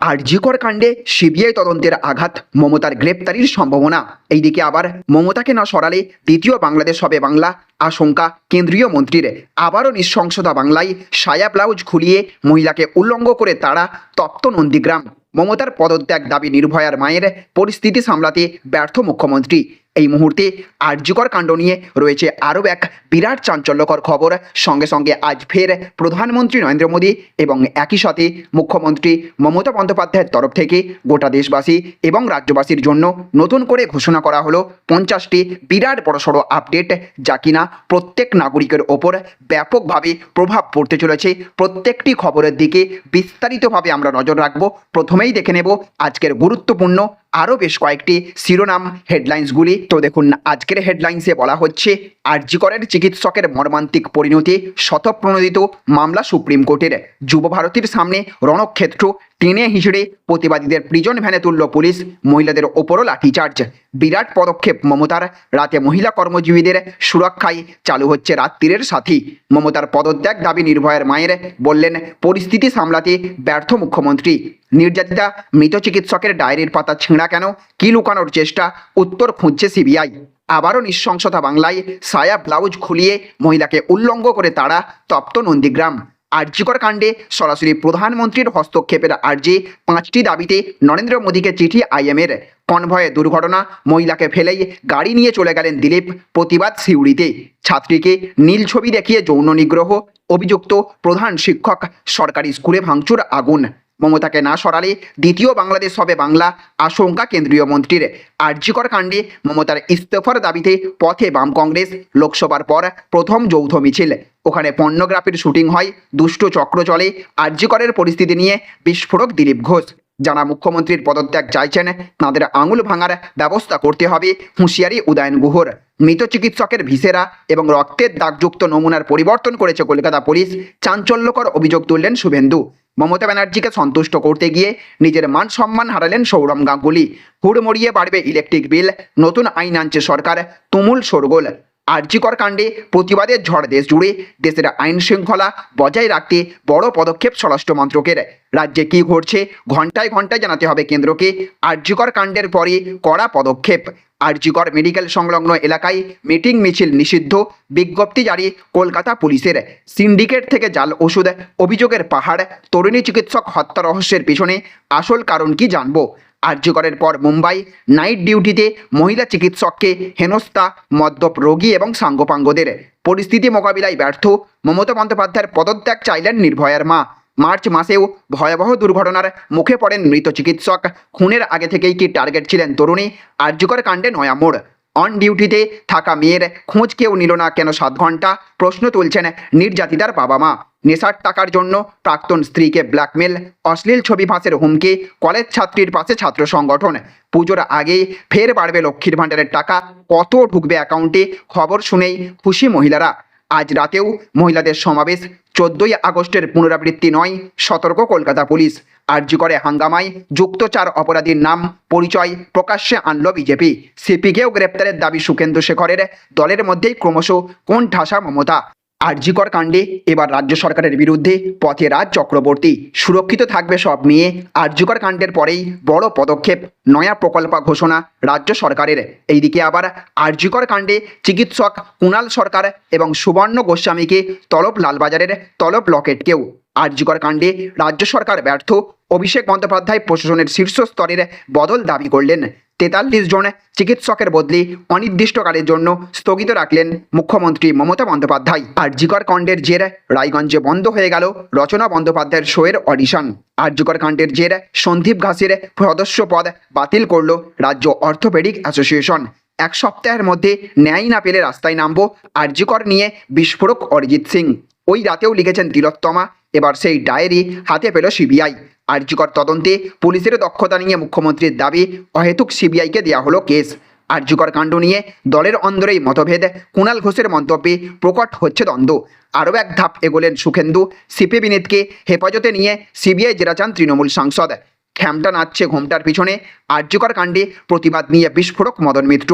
আরজিকর কাণ্ডে সিবিআই তদন্তের আঘাত, মমতার গ্রেপ্তারির সম্ভাবনা। এইদিকে আবার মমতাকে না সরালে দ্বিতীয় বাংলাদেশ হবে বাংলা, আশঙ্কা কেন্দ্রীয় মন্ত্রীর। আবারও নৃশংসতা বাংলায় সায়া ব্লাউজ খুলিয়ে মহিলাকে উল্লঙ্গ করে তারা তপ্ত নন্দীগ্রাম। মমতার পদত্যাগ দাবি নির্ভয়ার মায়ের, পরিস্থিতি সামলাতে ব্যর্থ মুখ্যমন্ত্রী। এই মুহূর্তে আর্যকর কাণ্ড নিয়ে রয়েছে আরও এক বিরাট চাঞ্চল্যকর খবর। সঙ্গে সঙ্গে আজ ফের প্রধানমন্ত্রী নরেন্দ্র মোদী এবং একই সাথে মুখ্যমন্ত্রী মমতা বন্দ্যোপাধ্যায়ের তরফ থেকে গোটা দেশবাসী এবং রাজ্যবাসীর জন্য নতুন করে ঘোষণা করা হলো পঞ্চাশটি বিরাট বড়সড় আপডেট যা কিনা প্রত্যেক নাগরিকের ওপর ব্যাপকভাবে প্রভাব পড়তে চলেছে। প্রত্যেকটি খবরের দিকে বিস্তারিতভাবে আমরা নজর রাখব। প্রথমেই দেখে নেব আজকের গুরুত্বপূর্ণ আরও বেশ কয়েকটি শিরোনাম হেডলাইন্সগুলি তো দেখুন, আজকের হেডলাইন্সে বলা হচ্ছে আরজিকরের চিকিৎসকের মর্মান্তিক পরিণতি শতপ্রণোদিত মামলা সুপ্রিম কোর্টের। যুব ভারতীর সামনে রণক্ষেত্র, টেনে হিঁচড়ে প্রতিবাদীদের প্রিজন ভ্যানে তুলল পুলিশ, মহিলাদের ওপরও লাঠিচার্জ। বিরাট পদক্ষেপ মমতার, রাতে মহিলা কর্মজীবীদের সুরক্ষায় চালু হচ্ছে রাত্রিরের সাথী। মমতার পদত্যাগ দাবি নির্ভয়ের মায়ের, বললেন, পরিস্থিতি সামলাতে ব্যর্থ মুখ্যমন্ত্রী। নির্যাতিতা, মৃত চিকিৎসকের ডায়েরির পাতা ছিঁড়া কেন? কি লুকানোর চেষ্টা? উত্তর খুঁজছে সিবিআই। আবারও নৃশংসতা বাংলায় সায়া ব্লাউজ খুলিয়ে মহিলাকে উল্লঙ্গ করে তারা তপ্ত নন্দীগ্রাম। আর্যিকর কাণ্ডে সরাসরি প্রধানমন্ত্রীর হস্তক্ষেপের আর্জি পাঁচটি দাবিতে নরেন্দ্র মোদীকে চিঠি আইএমের। কনভয়ে দুর্ঘটনা, মহিলাকে ফেলেই গাড়ি নিয়ে চলে গেলেন দিলীপ প্রতিবাদ সিউড়িতে। ছাত্রীকে নীল ছবি দেখিয়ে যৌন নিগ্রহ, অভিযুক্ত প্রধান শিক্ষক সরকারি স্কুলে ভাঙচুর, আগুন। মমতাকে না সরালে দ্বিতীয় বাংলাদেশ হবে বাংলা, আশঙ্কা কেন্দ্রীয় মন্ত্রীর। আর্যিকর কাণ্ডে মমতার ইস্তফার দাবিতে পথে বাম কংগ্রেস, লোকসভার পর প্রথম যৌথ মিছিল। ওখানে পর্নোগ্রাফির শুটিং হয়, দুষ্ট চক্র চলে আর্যিকরের পরিস্থিতি নিয়ে বিস্ফোরক দিলীপ ঘোষ। যারা মুখ্যমন্ত্রীর পদত্যাগ চাইছেন, তাদের আঙুল ভাঙার ব্যবস্থা করতে হবে, হুঁশিয়ারি উদয়ন গুহর। মৃত চিকিৎসকের ভিসেরা এবং রক্তের দাগযুক্ত নমুনার পরিবর্তন করেছে কলকাতা পুলিশ, চাঞ্চল্যকর অভিযোগ তুললেন শুভেন্দু। মমতা ব্যানার্জিকে সন্তুষ্ট করতে গিয়ে নিজের মান সম্মান হারালেন সৌরভ গাঙ্গুলি। হুড়মড়িয়ে বাড়বে ইলেকট্রিক বিল, নতুন আইন আনছে সরকার, তুমুল শোরগোল। আর্যিকর কাণ্ডে প্রতিবাদের ঝড় দেশ জুড়ে দেশের আইন শৃঙ্খলা বজায় রাখতে বড় পদক্ষেপ স্বরাষ্ট্র মন্ত্রকের। রাজ্যে কী ঘটছে, ঘন্টায় ঘন্টায় জানাতে হবে কেন্দ্রকে। আর্যিকর কাণ্ডের পরে কড়া পদক্ষেপ। আরজিকর মেডিকেল সংলগ্ন এলাকায় মিটিং মিছিল নিষিদ্ধ, বিজ্ঞপ্তি জারি কলকাতা পুলিশের। সিন্ডিকেট থেকে জাল ওষুধ, অভিযোগের পাহাড়, তরুণী চিকিৎসক হত্যা রহস্যের পিছনে আসল কারণ কি জানব? আর্যকরের পর মুম্বাই, নাইট ডিউটিতে মহিলা চিকিৎসককে হেনস্থা, মদ্যপ রোগী এবং সাঙ্গপাঙ্গদের। পরিস্থিতি মোকাবিলায় ব্যর্থ, মমতা বন্দ্যোপাধ্যায়ের পদত্যাগ চাইলেন নির্ভয়ার মা। মার্চ মাসেও ভয়াবহ দুর্ঘটনার মুখে পড়েন মৃত চিকিৎসক। খুনের আগে থেকেই কি টার্গেট ছিলেন তরুণী? আর্যকর কাণ্ডে নয়া মোড়। অন ডিউটিতে থাকা মেয়ের খোঁজ কেউ নিল না কেন সাত ঘণ্টা? প্রশ্ন তুলছেন নির্যাতিতার বাবা মা নেশার টাকার জন্য প্রাক্তন স্ত্রীকে ব্ল্যাকমেল। অশ্লীল ছবি ফাঁসের হুমকি। কলেজ ছাত্রীর পাশে ছাত্র সংগঠন। পুজোর আগেই ফের বাড়বে লক্ষ্মীর ভাণ্ডারের টাকা। কত ঢুকবে অ্যাকাউন্টে খবর শুনেই খুশি মহিলারা। আজ রাতেও মহিলাদের সমাবেশ চোদ্দই আগস্টের পুনরাবৃত্তি নয়, সতর্ক কলকাতা পুলিশ। আর্জি করে হাঙ্গামায় যুক্ত চার অপরাধীর নাম, পরিচয় প্রকাশ্যে আনল বিজেপি। সিপিকেও গ্রেপ্তারের দাবি সুকেন্দ্র শেখরের। দলের মধ্যেই ক্রমশ কোন ঠাসা মমতা। আরজিকর কাণ্ডে এবার রাজ্য সরকারের বিরুদ্ধে পথে রাজ চক্রবর্তী। সুরক্ষিত থাকবে সব নিয়ে আরজিকর কাণ্ডের পরেই বড় পদক্ষেপ, নয়া প্রকল্প ঘোষণা রাজ্য সরকারের। এইদিকে আবার আরজিকর কাণ্ডে চিকিৎসক কুণাল সরকার এবং সুবর্ণ গোস্বামীকে তলব লালবাজারের তলব লকেটকেও। আরজিকর কাণ্ডে রাজ্য সরকার ব্যর্থ, অভিষেক বন্দ্যোপাধ্যায় প্রশাসনের শীর্ষ স্তরের বদল দাবি করলেন। তেতাল্লিশ জন চিকিৎসকের বদলি অনির্দিষ্টকালের জন্য স্থগিত রাখলেন মুখ্যমন্ত্রী মমতা বন্দ্যোপাধ্যায়। আরজিকর কাণ্ডের জের রায়গঞ্জে বন্ধ হয়ে গেল রচনা বন্দ্যোপাধ্যায়ের শোয়ের অডিশন। আরজিকর কাণ্ডের জের সন্দীপ ঘাসের সদস্য পদ বাতিল করল রাজ্য অর্থোপেডিক অ্যাসোসিয়েশন। এক সপ্তাহের মধ্যে ন্যায় না পেলে রাস্তায় নামবো আরজিকর নিয়ে বিস্ফোরক অরিজিৎ সিং। ওই রাতেও লিখেছেন তিলোত্তমা, এবার সেই ডায়েরি হাতে পেল সিবিআই। আর্যিকর তদন্তে পুলিশের দক্ষতা নিয়ে মুখ্যমন্ত্রীর দাবি, অহেতুক সিবিআইকে দেওয়া হলো কেস। আর্যিকর কাণ্ড নিয়ে দলের অন্দরেই মতভেদ। কুণাল ঘোষের মন্তব্যে প্রকট হচ্ছে দ্বন্দ্ব। আরও এক ধাপ এগোলেন সুখেন্দু। সিপি বিনীতকে হেফাজতে নিয়ে সিবিআই জেরা চান তৃণমূল সাংসদ। খ্যামটা নাচছে ঘোমটার পিছনে। আর্যিকর কাণ্ডে প্রতিবাদ নিয়ে বিস্ফোরক মদন মিত্র।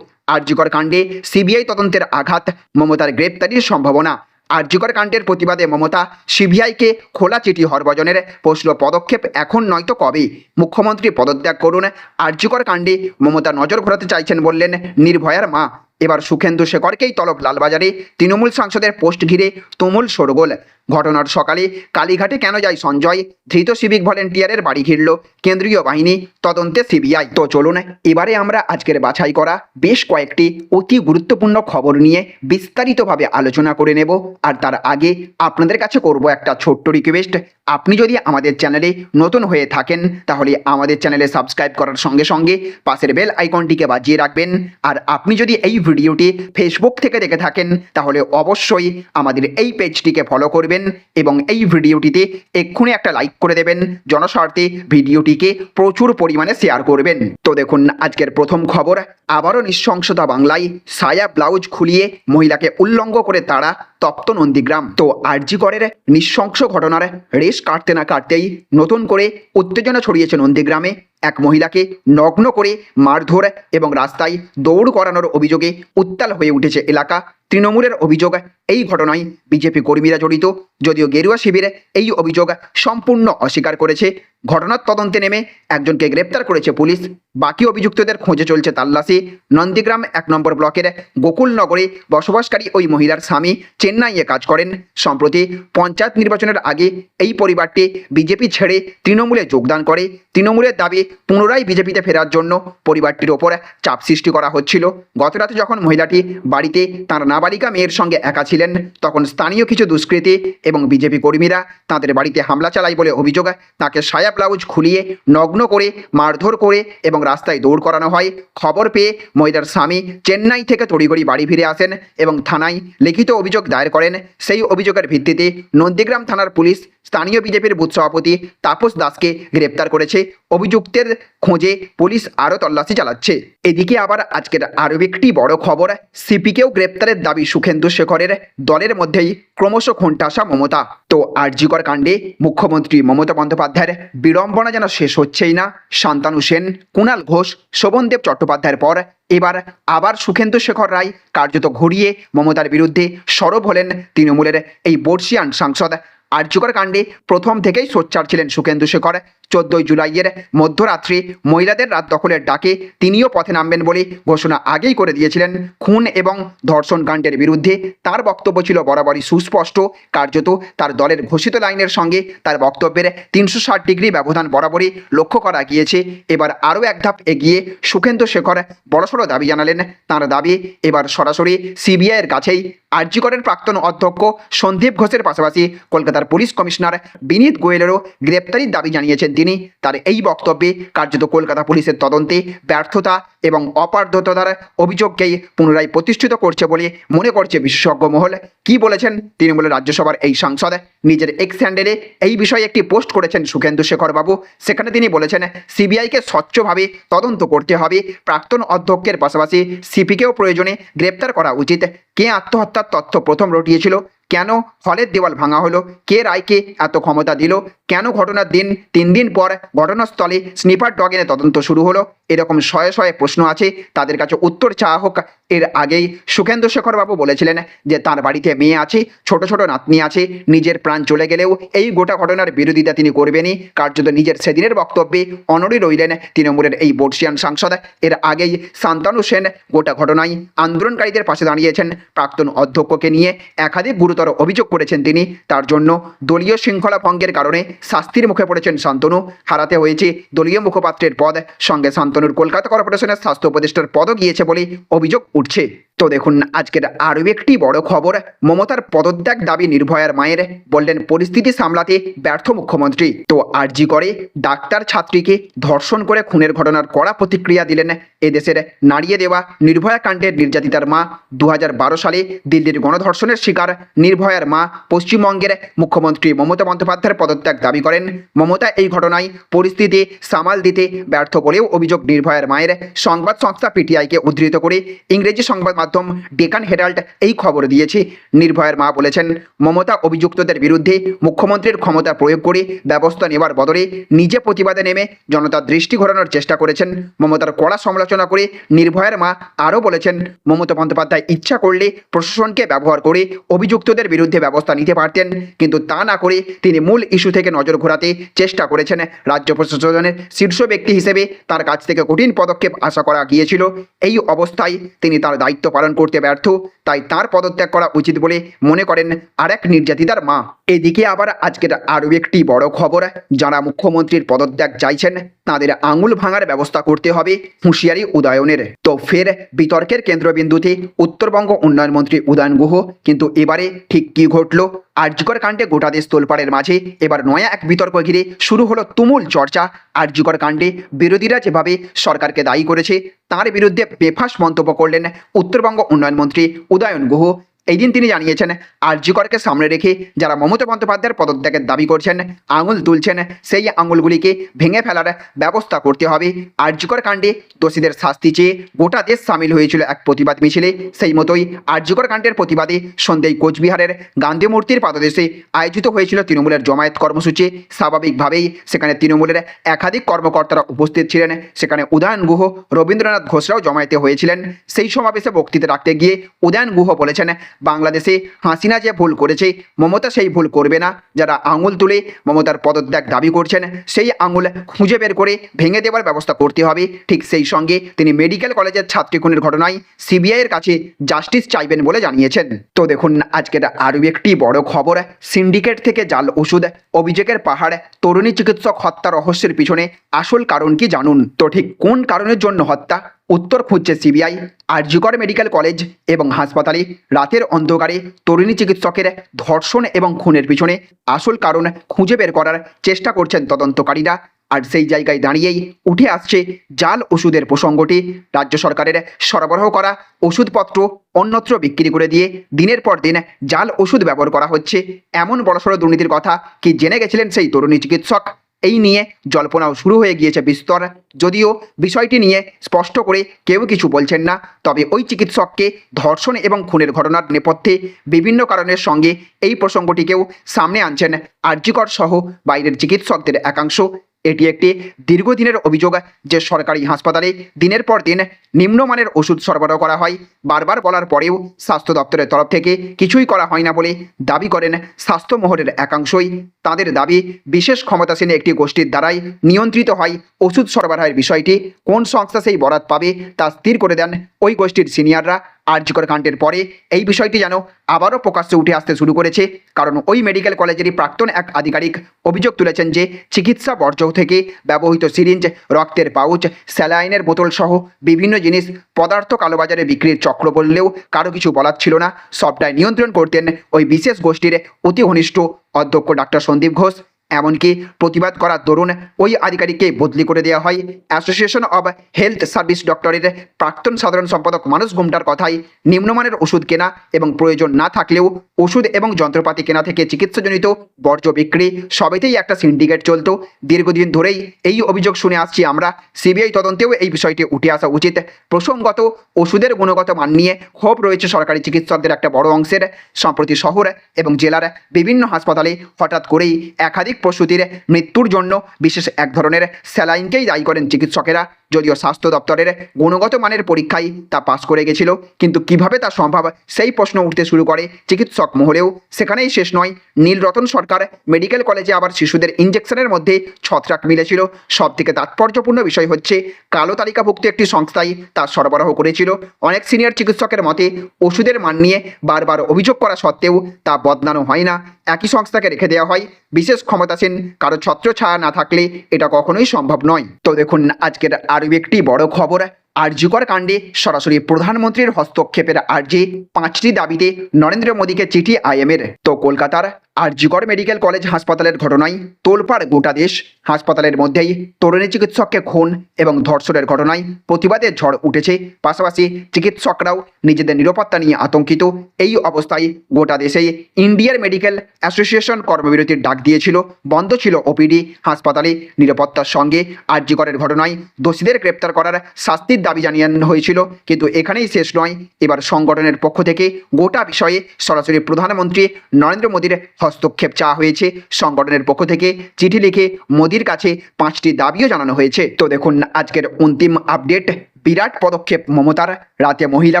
আর্যিকর কাণ্ডে সিবিআই তদন্তের আঘাত, মমতার গ্রেপ্তারির সম্ভাবনা। আর্যিকর কাণ্ডের প্রতিবাদে মমতা সিবিআইকে খোলা চিঠি হরভজনের প্রশ্ন পদক্ষেপ এখন নয়তো কবে মুখ্যমন্ত্রী পদত্যাগ করুন, আর্যিকর কাণ্ডে মমতা নজর ঘোরাতে চাইছেন বললেন নির্ভয়ার মা। এবার সুখেন্দু শেখরকেই তলব লালবাজারে। তৃণমূল সাংসদের পোস্ট ঘিরে তুমুল শোরগোল। ঘটনার সকালে কালীঘাটে কেন যায় সঞ্জয়? ধৃত সিভিক ভলেন্টিয়ারের বাড়ি ঘিরল কেন্দ্রীয় বাহিনী, তদন্তে সিবিআই তো চলুন, এবারে আমরা আজকের বাছাই করা বেশ কয়েকটি অতি গুরুত্বপূর্ণ খবর নিয়ে বিস্তারিতভাবে আলোচনা করে নেব। আর তার আগে আপনাদের কাছে করব একটা ছোট্ট রিকোয়েস্ট আপনি যদি আমাদের চ্যানেলে নতুন হয়ে থাকেন, তাহলে আমাদের চ্যানেলে সাবস্ক্রাইব করার সঙ্গে সঙ্গে পাশের বেল আইকনটিকে বাজিয়ে রাখবেন। আর আপনি যদি এই ভিডিওটি ফেসবুক থেকে দেখে থাকেন, তাহলে অবশ্যই আমাদের এই পেজটিকে ফলো করবেন। এবং এই ভিডিওটিতে এক্ষুনি একটা লাইক করে দেবেন। জনস্বার্থে ভিডিওটিকে প্রচুর পরিমাণে শেয়ার করবেন। তো দেখুন, আজকের প্রথম খবর, আবারও নৃশংসতা বাংলায় সায়া ব্লাউজ খুলিয়ে মহিলাকে উল্লঙ্গ করে তারা তপ্ত নন্দীগ্রাম। তো আরজি করের নৃশংস ঘটনার রেশ কাটতে না কাটতেই নতুন করে উত্তেজনা ছড়িয়েছে নন্দীগ্রামে। এক মহিলাকে নগ্ন করে মারধর এবং রাস্তায় দৌড় করানোর অভিযোগে উত্তাল হয়ে উঠেছে এলাকা। তৃণমূলের অভিযোগ, এই ঘটনায় বিজেপি কর্মীরা জড়িত। যদিও গেরুয়া শিবিরে এই অভিযোগ সম্পূর্ণ অস্বীকার করেছে। ঘটনার তদন্তে নেমে একজনকে গ্রেপ্তার করেছে পুলিশ। বাকি অভিযুক্তদের খোঁজে চলছে তাল্লাশি। নন্দীগ্রাম এক নম্বর ব্লকের গোকুলনগরে বসবাসকারী ওই মহিলার স্বামী চেন্নাইয়ে কাজ করেন। সম্প্রতি পঞ্চায়েত নির্বাচনের আগে এই পরিবারটি বিজেপি ছেড়ে তৃণমূলে যোগদান করে। তৃণমূলের দাবি, পুনরায় বিজেপিতে ফেরার জন্য পরিবারটির ওপর চাপ সৃষ্টি করা হচ্ছিল। গতরাতে যখন মহিলাটি বাড়িতে তার নাবালিকা মেয়ের সঙ্গে একা ছিলেন, তখন স্থানীয় কিছু দুষ্কৃতী এবং বিজেপি কর্মীরা তাদের বাড়িতে হামলা চালায় বলে অভিযোগ, তাকে সায়া ব্লাউজ খুলিয়ে নগ্ন করে, মারধর করে এবং রাস্তায় দৌড় করানো হয়। খবর পেয়ে মহিলার স্বামী চেন্নাই থেকে তড়িগড়ি বাড়ি ফিরে আসেন এবং থানায় লিখিত অভিযোগ দায়ের করেন। সেই অভিযোগের ভিত্তিতে নন্দীগ্রাম থানার পুলিশ স্থানীয় বিজেপির বুথ সভাপতি তাপস দাসকে গ্রেপ্তার করেছে। অভিযুক্তের খোঁজে পুলিশ আরও তল্লাশি চালাচ্ছে। এদিকে আবার আজকের আরও একটি বড় খবর, সিপিকেও গ্রেপ্তারের দাবি সুখেন্দু শেখরের। দলের মধ্যেই ক্রমশ খোন্টাসা মমতা। তো আরজিকর কাণ্ডে মুখ্যমন্ত্রী মমতা বন্দ্যোপাধ্যায়ের বিড়ম্বনা যেন শেষ হচ্ছেই না, শান্তানু সেন, কুণাল ঘোষ, শোভনদেব চট্টোপাধ্যায়ের পর এবার আবার সুখেন্দু শেখর রায় কার্যত ঘুরিয়ে মমতার বিরুদ্ধে সরব হলেন তৃণমূলের এই বর্ষিয়ান সাংসদ আর্যকর কাণ্ডে প্রথম থেকেই সোচ্চার ছিলেন সুখেন্দু শেখর। চোদ্দই জুলাইয়ের মধ্যরাত্রি মহিলাদের রাত দখলের ডাকে তিনিও পথে নামবেন বলে ঘোষণা আগেই করে দিয়েছিলেন। খুন এবং ধর্ষণ কাণ্ডের বিরুদ্ধে তার বক্তব্য ছিল বরাবরই সুস্পষ্ট। কার্যত তার দলের ঘোষিত লাইনের সঙ্গে তার বক্তব্যের তিনশো ষাট ডিগ্রি ব্যবধান বরাবরই লক্ষ্য করা গিয়েছে। এবার আরও এক ধাপ এগিয়ে সুখেন্দু শেখর বড়সড় দাবি জানালেন। তার দাবি, এবার সরাসরি সিবিআইয়ের কাছেই আরজিকরের প্রাক্তন অধ্যক্ষ সন্দীপ ঘোষের পাশাপাশি কলকাতার পুলিশ কমিশনার বিনীত গোয়েলেরও গ্রেপ্তারির দাবি জানিয়েছেন তিনি। তার এই বক্তব্যে কার্যত কলকাতা পুলিশের তদন্তে ব্যর্থতা এবং অপারদতার অভিযোগকেই পুনরায় প্রতিষ্ঠিত করছে বলে মনে করছে বিশেষজ্ঞ মহল। কি বলেছেন তিনি তৃণমূলের রাজ্যসভার এই সাংসদ? নিজের এক্স হ্যান্ডেলে এই বিষয়ে একটি পোস্ট করেছেন সুখেন্দু শেখর বাবু সেখানে তিনি বলেছেন সিবিআইকে স্বচ্ছভাবে তদন্ত করতে হবে। প্রাক্তন অধ্যক্ষের পাশাপাশি সিপিকেও প্রয়োজনে গ্রেপ্তার করা উচিত। কে আত্মহত্যার তথ্য প্রথম রটিয়েছিল? কেন হলের দেওয়াল ভাঙা হলো? কে রায়কে এত ক্ষমতা দিল? কেন ঘটনার দিন, তিন দিন পর ঘটনাস্থলে স্নিপার ডগেনে তদন্ত শুরু হলো? এরকম শয়ে শয়ে প্রশ্ন আছে। তাদের কাছে উত্তর চাওয়া হোক এর আগেই সুখেন্দু শেখরবাবু বলেছিলেন যে, তার বাড়িতে মেয়ে আছে, ছোট ছোট নাতনি আছে, নিজের প্রাণ চলে গেলেও এই গোটা ঘটনার বিরোধিতা তিনি করবেনই। কার্যত নিজের সেদিনের বক্তব্যে অনড়ি রইলেন তৃণমূলের এই বর্ষিয়ান সাংসদ। এর আগেই শান্তানু সেন গোটা ঘটনায় আন্দোলনকারীদের পাশে দাঁড়িয়েছেন। প্রাক্তন অধ্যক্ষকে নিয়ে একাধিক গুরুতর অভিযোগ করেছেন তিনি। তার জন্য দলীয় শৃঙ্খলা ভঙ্গের কারণে শাস্তির মুখে পড়েছেন শান্তনু। হারাতে হয়েছে দলীয় মুখপাত্রের পদ। সঙ্গে শান্তনুর কলকাতা কর্পোরেশনের স্বাস্থ্য উপদেষ্টার পদও গিয়েছে বলে অভিযোগ উঠছে তো দেখুন, আজকের আরও একটি বড় খবর। মমতার পদত্যাগ দাবি নির্ভয়ার মায়ের, বললেন পরিস্থিতি সামলাতে ব্যর্থ মুখ্যমন্ত্রী। তো আরজি করে, ডাক্তার ছাত্রীকে ধর্ষণ করে খুনের ঘটনার কড়া প্রতিক্রিয়া দিলেন এদেশের নাড়িয়ে দেওয়া নির্ভয়া কাণ্ডের নির্যাতিতার মা। দু হাজার বারো সালে দিল্লির গণধর্ষণের শিকার নির্ভয়ার মা পশ্চিমবঙ্গের মুখ্যমন্ত্রী মমতা বন্দ্যোপাধ্যায়ের পদত্যাগ দাবি করেন। মমতা এই ঘটনায় পরিস্থিতি সামাল দিতে ব্যর্থ বলেও অভিযোগ নির্ভয়ার মায়ের। সংবাদ সংস্থা পিটিআইকে উদ্ধৃত করে ইংরেজি সংবাদ মাধ্যম ডেকান হেরাল্ড এই খবর দিয়েছে। নির্ভয়ের মা বলেছেন, মমতা অভিযুক্তদের বিরুদ্ধে মুখ্যমন্ত্রীর ক্ষমতা প্রয়োগ করে ব্যবস্থা নেওয়ার বদলে নিজে প্রতিবাদে নেমে জনতার দৃষ্টি ঘোরানোর চেষ্টা করেছেন। মমতার কড়া সমালোচনা করে নির্ভয়ের মা আরও বলেছেন, মমতা বন্দ্যোপাধ্যায় ইচ্ছা করলে প্রশাসনকে ব্যবহার করে অভিযুক্তদের বিরুদ্ধে ব্যবস্থা নিতে পারতেন, কিন্তু তা না করে তিনি মূল ইস্যু থেকে নজর ঘোরাতে চেষ্টা করেছেন। রাজ্য প্রশাসনের শীর্ষ ব্যক্তি হিসেবে তার কাছ থেকে কঠিন পদক্ষেপ আশা করা গিয়েছিল। এই অবস্থায় তিনি তার দায়িত্ব পালন করতে ব্যর্থ। তাই তার পদত্যাগ করা উচিত বলে মনে করেন আরেক নির্যাতিতার মা। এদিকে আবার আজকের আরও একটি বড় খবর। যারা মুখ্যমন্ত্রীর পদত্যাগ চাইছেন, তাদের আঙুল ভাঙার ব্যবস্থা করতে হবে হুঁশিয়ারি উদয়নের। তো ফের বিতর্কের কেন্দ্রবিন্দুতে উত্তরবঙ্গ উন্নয়ন মন্ত্রী উদয়ন গুহ। কিন্তু এবারে ঠিক কি ঘটলো? আর্যকর কাণ্ডে গোটা দেশ তোলপাড়ের মাঝে। এবার নয়া এক বিতর্ক ঘিরে শুরু হলো তুমুল চর্চা। আর্যকর কাণ্ডে বিরোধীরা যেভাবে সরকারকে দায়ী করেছে, তার বিরুদ্ধে বেফাস মন্তব্য করলেন উত্তরবঙ্গ উন্নয়ন মন্ত্রী উদয়ন গুহ। এই দিন তিনি জানিয়েছেন আর্যকরকে সামনে রেখে যারা মমতা বন্দ্যোপাধ্যায়ের পদত্যাগের দাবি করছেন, আঙুল তুলছেন, সেই আঙুলগুলিকে ভেঙে ফেলার ব্যবস্থা করতে হবে। আর্যকর কাণ্ডে দোষীদের শাস্তি চেয়ে গোটা দেশ সামিল হয়েছিল এক প্রতিবাদ মিছিলে। সেই মতোই আর্যকর কাণ্ডের প্রতিবাদে সন্ধ্যেই কোচবিহারের গান্ধী মূর্তির পাদদেশে আয়োজিত হয়েছিল তৃণমূলের জমায়েত কর্মসূচি। স্বাভাবিকভাবেই সেখানে তৃণমূলের একাধিক কর্মকর্তারা উপস্থিত ছিলেন। সেখানে উদয়ন গুহ, রবীন্দ্রনাথ ঘোষরাও জমায়েতে হয়েছিলেন। সেই সমাবেশে বক্তৃতা রাখতে গিয়ে উদয়ন গুহ বলেছেন বাংলাদেশে হাসিনা যে ভুল করেছে, মমতা সেই ভুল করবে না। যারা আঙুল তুলে মমতার পদত্যাগ দাবি করছেন, সেই আঙুল খুঁজে বের করে ভেঙে দেওয়ার ব্যবস্থা করতে হবে। ঠিক সেই সঙ্গে তিনি মেডিকেল কলেজের ছাত্রী খুনের ঘটনায় সিবিআইয়ের কাছে জাস্টিস চাইবেন বলে জানিয়েছেন। তো দেখুন, আজকের আরও একটি বড় খবর, সিন্ডিকেট থেকে জাল ওষুধ, অভিযোগের পাহাড়, তরুণী চিকিৎসক হত্যা রহস্যের পিছনে আসল কারণ কি জানুন? তো ঠিক কোন কারণের জন্য হত্যা? উত্তর খুঁজছে সিবিআই, আরজিকর মেডিকেল কলেজ এবং হাসপাতালে রাতের অন্ধকারে তরুণী চিকিৎসকের ধর্ষণ এবং খুনের পিছনে আসল কারণ খুঁজে বের করার চেষ্টা করছেন তদন্তকারীরা। আর সেই জায়গায় দাঁড়িয়েই উঠে আসছে জাল ওষুধের প্রসঙ্গটি। রাজ্য সরকারের সরবরাহ করা ওষুধপত্র অন্যত্র বিক্রি করে দিয়ে দিনের পর দিন জাল ওষুধ ব্যবহার করা হচ্ছে। এমন বড়সড় দুর্নীতির কথা কি জেনে গেছিলেন সেই তরুণী চিকিৎসক? এই নিয়ে জল্পনাও শুরু হয়ে গিয়েছে বিস্তর। যদিও বিষয়টি নিয়ে স্পষ্ট করে কেউ কিছু বলছেন না, তবে ওই চিকিৎসককে ধর্ষণ এবং খুনের ঘটনার নেপথ্যে বিভিন্ন কারণের সঙ্গে এই প্রসঙ্গটিকেও সামনে আনছেন আর্যিকর সহ বাইরের চিকিৎসকদের একাংশ। এটি একটি দীর্ঘদিনের অভিযোগ যে সরকারি হাসপাতালে দিনের পর দিন নিম্নমানের ওষুধ সরবরাহ করা হয়। বারবার বলার পরেও স্বাস্থ্য দপ্তরের তরফ থেকে কিছুই করা হয় না বলে দাবি করেন স্বাস্থ্য মহলের একাংশই। তাদের দাবি, বিশেষ ক্ষমতাসীন একটি গোষ্ঠীর দ্বারাই নিয়ন্ত্রিত হয় ওষুধ সরবরাহের বিষয়টি। কোন সংস্থা সেই বরাত পাবে তা স্থির করে দেন ওই গোষ্ঠীর সিনিয়ররা। আর্যকর কাণ্ডের পরে এই বিষয়টি যেন আবারও প্রকাশ্যে উঠে আসতে শুরু করেছে। কারণ ওই মেডিকেল কলেজেরই প্রাক্তন এক আধিকারিক অভিযোগ তুলেছেন যে, চিকিৎসা বর্জ্য থেকে ব্যবহৃত সিরিঞ্জ রক্তের পাউচ, স্যালাইনের বোতল সহ বিভিন্ন জিনিস, পদার্থ কালোবাজারে বিক্রির চক্র বললেও কারও কিছু বলার ছিল না। সবটাই নিয়ন্ত্রণ করতেন ওই বিশেষ গোষ্ঠীর অতি ঘনিষ্ঠ অধ্যক্ষ ডাক্তার সন্দীপ ঘোষ। এমনকি প্রতিবাদ করার দরুন ওই আধিকারিককে বদলি করে দেওয়া হয়। অ্যাসোসিয়েশন অব হেলথ সার্ভিস ডক্টরের প্রাক্তন সাধারণ সম্পাদক মানুষ গুমটার কথাই নিম্নমানের ওষুধ কেনা এবং প্রয়োজন না থাকলেও ওষুধ এবং যন্ত্রপাতি কেনা থেকে চিকিৎসাজনিত বর্জ্য বিক্রি সবেতেই একটা সিন্ডিকেট চলতো। দীর্ঘদিন ধরেই এই অভিযোগ শুনে আসছি আমরা। সিবিআই তদন্তেও এই বিষয়টি উঠে আসা উচিত। প্রসঙ্গত, ওষুধের গুণগত মান নিয়ে ক্ষোভ রয়েছে সরকারি চিকিৎসকদের একটা বড় অংশের। সম্প্রতি শহর এবং জেলার বিভিন্ন হাসপাতালে হঠাৎ করেই একাধিক প্রসূতির মৃত্যুর জন্য বিশেষ এক ধরনের স্যালাইনকেই দায়ী করেন চিকিৎসকেরা। যদিও স্বাস্থ্য দপ্তরের গুণগত মানের পরীক্ষায় তা পাশ করে গেছিল, কিন্তু কীভাবে তা সম্ভব সেই প্রশ্ন উঠতে শুরু করে চিকিৎসক মহলেও। সেখানেই শেষ নয়, নীলরতন সরকার মেডিকেল কলেজে আবার শিশুদের ইঞ্জেকশনের মধ্যে ছত্রাক মিলেছিল। সব থেকে তাৎপর্যপূর্ণ বিষয় হচ্ছে, কালো তালিকাভুক্ত একটি সংস্থাই তা সরবরাহ করেছিল। অনেক সিনিয়র চিকিৎসকের মতে, ওষুধের মান নিয়ে বারবার অভিযোগ করা সত্ত্বেও তা বদলানো হয় না। একই সংস্থাকে রেখে দেওয়া হয়, বিশেষ ক্ষমতাসীন, কারও ছত্র ছায়া না থাকলে এটা কখনোই সম্ভব নয়। তো দেখুন, আজকের আরও একটি বড় খবর আর্যকর কাণ্ডে সরাসরি প্রধানমন্ত্রীর হস্তক্ষেপের আর্জি পাঁচটি দাবিতে নরেন্দ্র মোদীকে চিঠি আইএমের। তো কলকাতার আরজিকর মেডিকেল কলেজ হাসপাতালের ঘটনায় তোলপাড় গোটা দেশ। হাসপাতালের মধ্যেই তরুণী চিকিৎসককে খুন এবং ধর্ষণের ঘটনায় প্রতিবাদের ঝড় উঠেছে। পাশাপাশি চিকিৎসকরাও নিজেদের নিরাপত্তা নিয়ে আতঙ্কিত। এই অবস্থায় গোটা দেশেই ইন্ডিয়ার মেডিকেল অ্যাসোসিয়েশন কর্মবিরতির ডাক দিয়েছিল। বন্ধ ছিল ওপিডি হাসপাতালে নিরাপত্তার সঙ্গে। আরজিকরের ঘটনায় দোষীদের গ্রেপ্তার করার শাস্তির দাবি জানিয়ে হয়েছিল। কিন্তু এখানেই শেষ নয়। এবার সংগঠনের পক্ষ থেকে গোটা বিষয়ে সরাসরি প্রধানমন্ত্রী নরেন্দ্র মোদীর হস্তক্ষেপ চাওয়া হয়েছে। সংগঠনের পক্ষ থেকে চিঠি লিখে মোদির কাছে পাঁচটি দাবিও জানানো হয়েছে। তো দেখুন, আজকের অন্তিম আপডেট, বিরাট পদক্ষেপ মমতার। রাতে মহিলা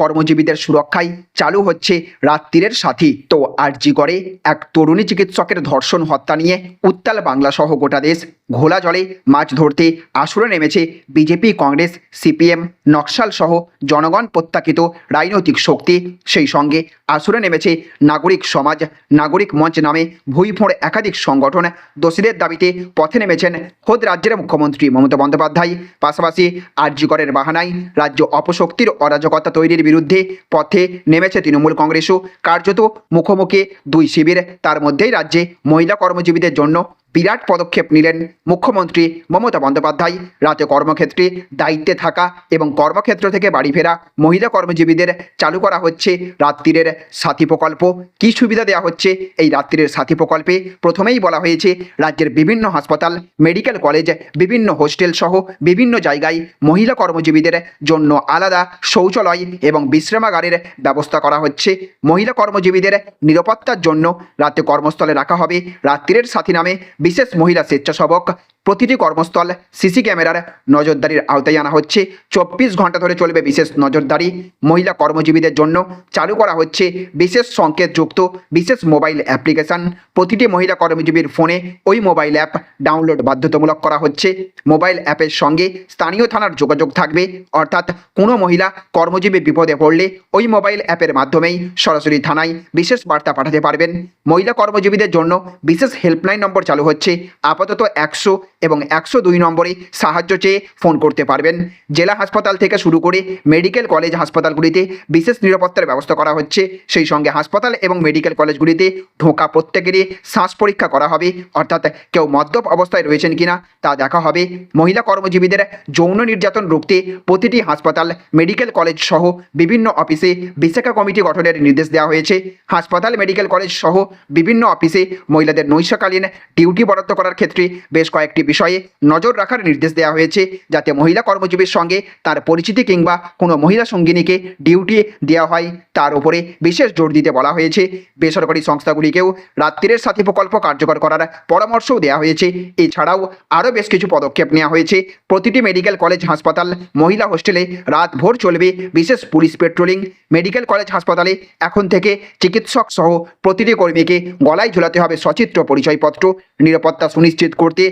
কর্মজীবীদের সুরক্ষায় চালু হচ্ছে রাত্রিরের সাথী। তো আরজি করে এক তরুণী চিকিৎসকের ধর্ষণ হত্যা নিয়ে উত্তাল বাংলা সহ গোটা দেশ ঘোলা জলে মাছ ধরতে আসরে নেমেছে বিজেপি, কংগ্রেস, সিপিএম, নকশাল সহ জনগণ প্রত্যাখিত রাজনৈতিক শক্তি। সেই সঙ্গে আসরে নেমেছে নাগরিক সমাজ। নাগরিক মঞ্চ নামে ভুইফোঁড় একাধিক সংগঠন দোষীদের দাবিতে পথে নেমেছেন খোদ রাজ্যের মুখ্যমন্ত্রী মমতা বন্দ্যোপাধ্যায়। পাশাপাশি আরজিকরের বাহানায় রাজ্য অপশক্তির অরাজকতা তৈরির বিরুদ্ধে পথে নেমেছে তৃণমূল কংগ্রেসও। কার্যত মুখোমুখি দুই শিবির, তার মধ্যেই রাজ্যে মহিলা কর্মজীবীদের জন্য বিরাট পদক্ষেপ নিলেন মুখ্যমন্ত্রী মমতা বন্দ্যোপাধ্যায়। রাতে কর্মক্ষেত্রে দায়িত্বে থাকা এবং কর্মক্ষেত্র থেকে বাড়ি ফেরা মহিলা কর্মজীবীদের চালু করা হচ্ছে। রাত্রিরের সাথী প্রকল্প, কী সুবিধা দেওয়া হচ্ছে? এই রাত্রিরের সাথী প্রকল্পে প্রথমেই বলা হয়েছে, রাজ্যের বিভিন্ন হাসপাতাল, মেডিকেল কলেজ, বিভিন্ন হোস্টেল সহ বিভিন্ন জায়গায় মহিলা কর্মজীবীদের জন্য আলাদা শৌচালয় এবং বিশ্রামাগারের ব্যবস্থা করা হচ্ছে। মহিলা কর্মজীবীদের নিরাপত্তার জন্য রাতে কর্মস্থলে রাখা হবে। রাত্রিরের সাথী নামে বিশেষ মহিলা স্বেচ্ছাসেবক প্রতিটি কর্মস্থল সিসি ক্যামেরার নজরদারির আওতায় আনা হচ্ছে। চব্বিশ ঘণ্টা ধরে চলবে বিশেষ নজরদারি। মহিলা কর্মজীবীদের জন্য চালু করা হচ্ছে বিশেষ সংকেতযুক্ত বিশেষ মোবাইল অ্যাপ্লিকেশন। প্রতিটি মহিলা কর্মজীবীর ফোনে ওই মোবাইল অ্যাপ ডাউনলোড বাধ্যতামূলক করা হচ্ছে। মোবাইল অ্যাপের সঙ্গে স্থানীয় থানার যোগাযোগ থাকবে। অর্থাৎ কোনো মহিলা কর্মজীবী বিপদে পড়লে ওই মোবাইল অ্যাপের মাধ্যমেই সরাসরি থানায় বিশেষ বার্তা পাঠাতে পারবেন। মহিলা কর্মজীবীদের জন্য বিশেষ হেল্পলাইন নম্বর চালু হচ্ছে। আপাতত একশো এবং একশো দুই নম্বরে সাহায্য চেয়ে ফোন করতে পারবেন। জেলা হাসপাতাল থেকে শুরু করে মেডিকেল কলেজ হাসপাতালগুলিতে বিশেষ নিরাপত্তার ব্যবস্থা করা হচ্ছে। সেই সঙ্গে হাসপাতাল এবং মেডিকেল কলেজগুলিতে ঢোকা প্রত্যেকেরই শ্বাস পরীক্ষা করা হবে। অর্থাৎ কেউ মদ্যপ অবস্থায় রয়েছেন কিনা তা দেখা হবে। মহিলা কর্মজীবীদের যৌন নির্যাতন রুখতে প্রতিটি হাসপাতাল, মেডিকেল কলেজ সহ বিভিন্ন অফিসে বিশাখা কমিটি গঠনের নির্দেশ দেওয়া হয়েছে। হাসপাতাল, মেডিকেল কলেজ সহ বিভিন্ন অফিসে মহিলাদের নৈশকালীন ডিউটি বরাদ্দ করার ক্ষেত্রে বেশ কয়েকটি বিষয়ে নজর রাখার নির্দেশ দেওয়া হয়েছে যাতে মহিলা কর্মজীবীর সঙ্গে তার পরিচিতি কিংবা কোনো মহিলা সঙ্গিনীকে ডিউটি দেওয়া হয়। তার উপরে বিশেষ জোর দিতে বলা হয়েছে। বেসরকারি সংস্থাগুলিকেও রাত্রিরের সাথী প্রকল্প কার্যকর করার পরামর্শও দেওয়া হয়েছে। এছাড়াও আরও বেশ কিছু পদক্ষেপ নেওয়া হয়েছে। প্রতিটি মেডিকেল কলেজ হাসপাতাল মহিলা হোস্টেলে রাত ভোর চলবে। বিশেষ পুলিশ পেট্রোলিং, মেডিকেল কলেজ হাসপাতালে এখন থেকে চিকিৎসক সহ প্রতিটি কর্মীকে গলায় ঝোলাতে হবে সচিত্র পরিচয়পত্র। নিরাপত্তা সুনিশ্চিত করতে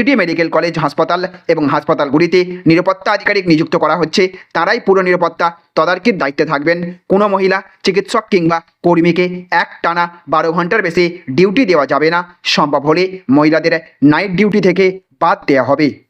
প্রতিটি মেডিকেল কলেজ হাসপাতাল এবং হাসপাতালগুলিতে নিরাপত্তা আধিকারিক নিযুক্ত করা হচ্ছে। তারাই পুরো নিরাপত্তা তদারকির দায়িত্বে থাকবেন। কোনো মহিলা, চিকিৎসক কিংবা কর্মীকে এক টানা বারো ঘণ্টার বেশি ডিউটি দেওয়া যাবে না। সম্ভব হলে মহিলাদের নাইট ডিউটি থেকে বাদ দেওয়া হবে।